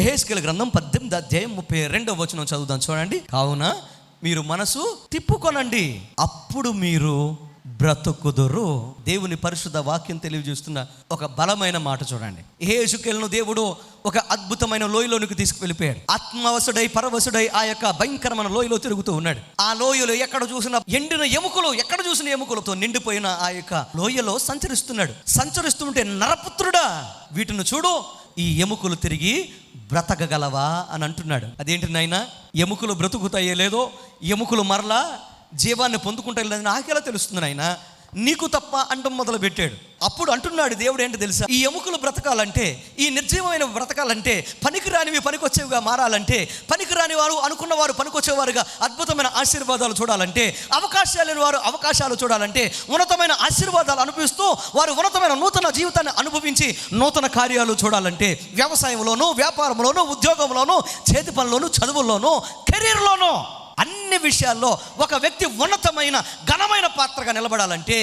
ఎహేస్కేల గ్రంథం పద్దెనిమిది అధ్యాయం ముప్పై రెండవ వచనం చదువుదాం చూడండి. కావున మీరు మనసు తిప్పుకొనండి. అప్పుడు మీరు బ్రతుకుదురు. దేవుని పరిశుద్ధ వాక్యం తెలియజేస్తున్న ఒక బలమైన మాట చూడండి. ఏసుకెళ్ళను దేవుడు ఒక అద్భుతమైన లోయలోనికి తీసుకువెళ్ళిపోయాడు. ఆత్మవసుడై పరవశుడై ఆ యొక్క భయంకరమైన లోయలో తిరుగుతూ ఉన్నాడు. ఆ లోయలో ఎక్కడ చూసిన ఎండిన ఎముకలు ఎక్కడ చూసిన ఎముకలతో నిండిపోయిన ఆ యొక్క లోయలో సంచరిస్తున్నాడు. సంచరిస్తుంటే నరపుత్రుడా వీటిని చూడు ఈ ఎముకలు తిరిగి బ్రతకగలవా అని అంటున్నాడు. అదేంటి నాయన? ఎముకలు బ్రతుకుతాయో లేదో ఎముకలు మరలా జీవాన్ని పొందుకుంటే లేదని నాకెలా తెలుస్తుంది నాయన? నీకు తప్ప అంటం మొదలు పెట్టాడు అప్పుడు అంటున్నాడు దేవుడు ఏంటి తెలుసా? ఈ ఎముకలు బ్రతకాలంటే ఈ నిర్జీవమైన బ్రతకాలంటే పనికిరానివి పనికొచ్చేవిగా మారాలంటే పనికిరాని వారు అనుకున్న వారు పనికొచ్చేవారుగా అద్భుతమైన ఆశీర్వాదాలు చూడాలంటే అవకాశాలు వారు అవకాశాలు చూడాలంటే ఉన్నతమైన ఆశీర్వాదాలు అనిపిస్తూ వారు ఉన్నతమైన నూతన జీవితాన్ని అనుభవించి నూతన కార్యాలు చూడాలంటే వ్యవసాయంలోనూ వ్యాపారంలోనూ ఉద్యోగంలోనూ చేతి పనుల్లోనూ చదువుల్లోనూ కెరీర్లోనూ అన్ని విషయాల్లో ఒక వ్యక్తి ఉన్నతమైన ఘనమైన పాత్రగా నిలబడాలంటే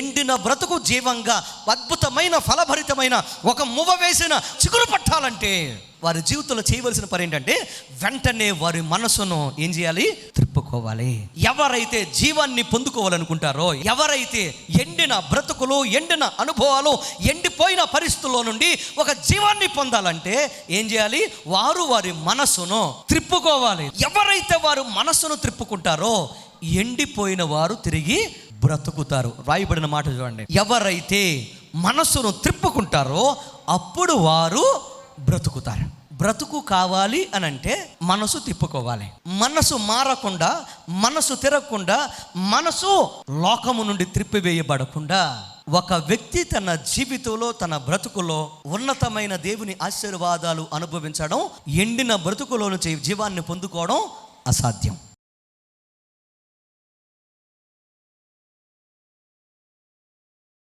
ఎండిన బ్రతుకు జీవంగా అద్భుతమైన ఫలభరితమైన ఒక మువ వేసిన చిగురు పట్టాలంటే వారి జీవితంలో చేయవలసిన పని ఏంటంటే వెంటనే వారి మనసును ఏం చేయాలి? పొందుకోవాలి ఎవరైతే జీవాన్ని పొందుకోవాలనుకుంటారో ఎవరైతే ఎండిన బ్రతుకులు ఎండిన అనుభవాలు ఎండిపోయిన పరిస్థితుల్లో నుండి ఒక జీవాన్ని పొందాలంటే ఏం చేయాలి? వారు వారి మనస్సును త్రిప్పుకోవాలి. ఎవరైతే వారు మనస్సును త్రిప్పుకుంటారో ఎండిపోయిన వారు తిరిగి బ్రతుకుతారు. రాయబడిన మాట చూడండి. ఎవరైతే మనసును త్రిప్పుకుంటారో అప్పుడు వారు బ్రతుకుతారు. బ్రతుకు కావాలి అని అంటే మనసు తిప్పుకోవాలి. మనసు మారకుండా మనసు తిరగకుండా మనసు లోకము నుండి త్రిప్పివేయబడకుండా ఒక వ్యక్తి తన జీవితంలో తన బ్రతుకులో ఉన్నతమైన దేవుని ఆశీర్వాదాలు అనుభవించడం ఎండిన బ్రతుకులో నుంచి జీవాన్ని పొందుకోవడం అసాధ్యం.